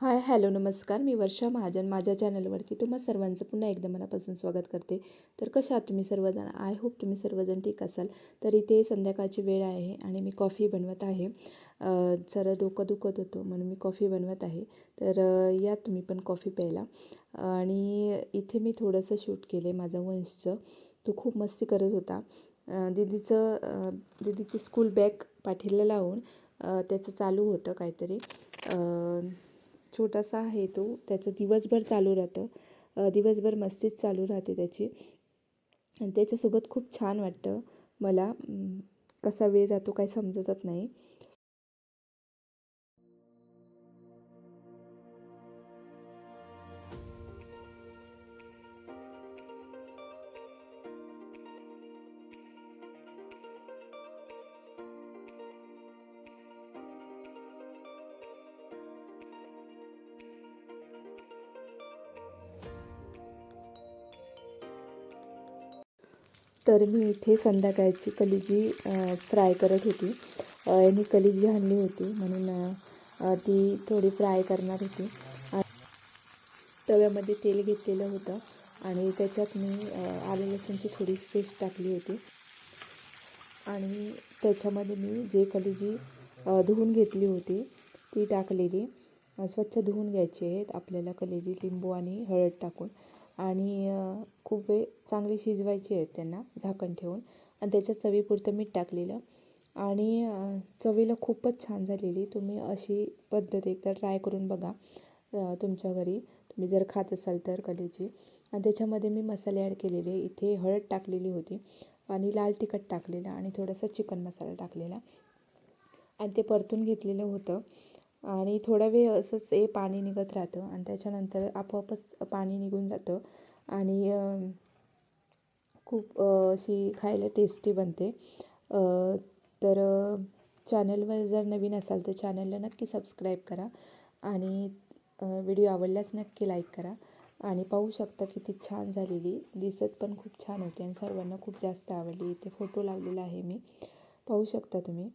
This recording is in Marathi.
हाय हॅलो नमस्कार. मी वर्षा महाजन. माझ्या चॅनलवरती तुम्हा सर्वांचं पुन्हा एकदा मनापासून स्वागत करते. तर कशा आहात तुम्ही सर्वजण? आय होप तुम्ही सर्वजण ठीक असाल. तर इथे संध्याकाळची वेळ आहे आणि मी कॉफी बनवत आहे. जरा डोकं दुखत होतो म्हणून मी कॉफी बनवत आहे. तर या तुम्ही पण कॉफी प्यायला. आणि इथे मी थोडंसं शूट केलं आहे माझा वंशचं. तो खूप मस्ती करत होता. दिदीचं दीदीचं स्कूल बॅग पाठीला लावून त्याचं चालू होतं काहीतरी. छोटासा आहे तो. त्याचं दिवसभर चालू राहतं. दिवसभर मस्तीच चालू राहते त्याची. आणि त्याच्यासोबत खूप छान वाटतं मला. कसा वेळ जातो काही समजतच नाही. तर मी इथे संध्याकाळची कलिजी फ्राय करत होती. यांनी कलिजी आणली होती म्हणून ती थोडी फ्राय करणार होती. तव्यामध्ये तेल घेतलेलं होतं आणि त्याच्यात मी आले लसूणची थोडी पेस्ट टाकली होती. आणि त्याच्यामध्ये मी जे कलिजी धुवून घेतली होती ती टाकलेली. स्वच्छ धुवून घ्यायची आहेत आपल्याला कलेजी लिंबू आणि हळद टाकून. आणि खूप वेळ चांगली शिजवायची आहेत त्यांना झाकण ठेवून. आणि त्याच्यात चवीपुरतं मीठ टाकलेलं. आणि चवीला खूपच छान झालेली. तुम्ही अशी पद्धत एकदा ट्राय करून बघा तुमच्या घरी. तुम्ही जर खात असाल तर कलेची. आणि त्याच्यामध्ये मी मसाले ॲड केलेले. इथे हळद टाकलेली होती आणि लाल तिखट टाकलेलं आणि थोडासा चिकन मसाला टाकलेला. आणि ते परतून घेतलेलं होतं. आणि थोडा वेळ असंच हे पाणी निघत राहतं आणि त्याच्यानंतर आपोआपच पाणी निघून जातं आणि खूप अशी खायला टेस्टी बनते. तर चॅनलवर जर नवीन असाल तर चॅनलला नक्की सबस्क्राईब करा आणि व्हिडिओ आवडल्यास नक्की लाईक करा. आणि पाहू शकता किती छान झालेली दिसत पण खूप छान होती आणि सर्वांना खूप जास्त आवडली. इथे फोटो लावलेला आहे मी. पाहू शकता तुम्ही.